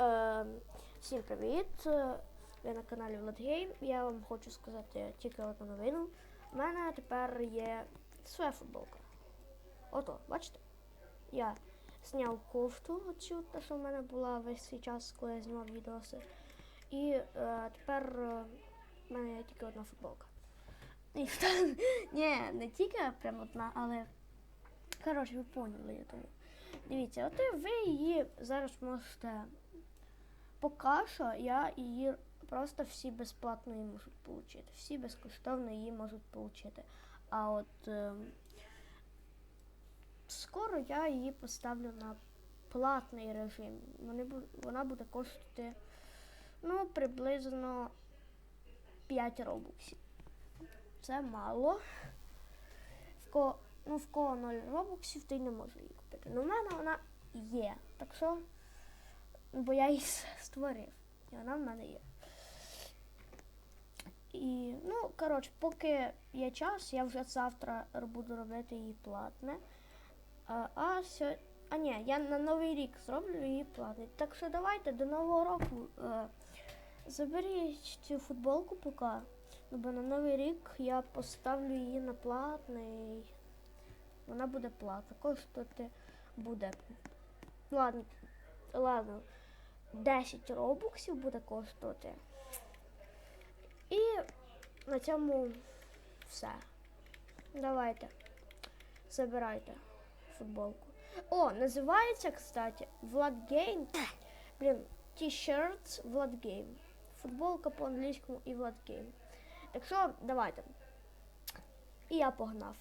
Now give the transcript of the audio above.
Е, всім привіт! Ви на каналі Владгейм. Я вам хочу сказати тільки одну новину. У мене тепер є своя футболка. Ото, бачите? Я зняв кофту оцю, та що в мене була весь цей час, коли я знімав відоси. І е, тепер е, в мене є тільки одна футболка. І, ні, не тільки прям одна, але коротше, ви поняли, я думаю. Дивіться, от ви її зараз можете. Поки що я її просто всі безплатно її можуть отримати. Всі безкоштовно її можуть отримати. А от е, скоро я її поставлю на платний режим. Вони, вона буде коштувати ну, приблизно 5 робоксів. Це мало. В кого, ну, в кого 0 робоксів, той не може її купити. Ну, в мене вона є. Так що, бо я її створив. І вона в мене є. І, ну, коротше, поки є час, я вже завтра буду робити її платне. А, а, сьо... а ні, я на Новий рік зроблю її платний. Так що давайте до Нового року е, заберіть цю футболку поки. Ну, бо на Новий рік я поставлю її на платний. Вона буде платна. Коштувати буде. Ладно, ладно. 10 робоксів буде коштувати. І на цьому все. Давайте. Забирайте футболку. О, називається, кстати, Влад Гейм. Блін, t-shirt Влад Гейм. Футболка по-англійському і Влад Гейм. Так що, давайте. І я погнав.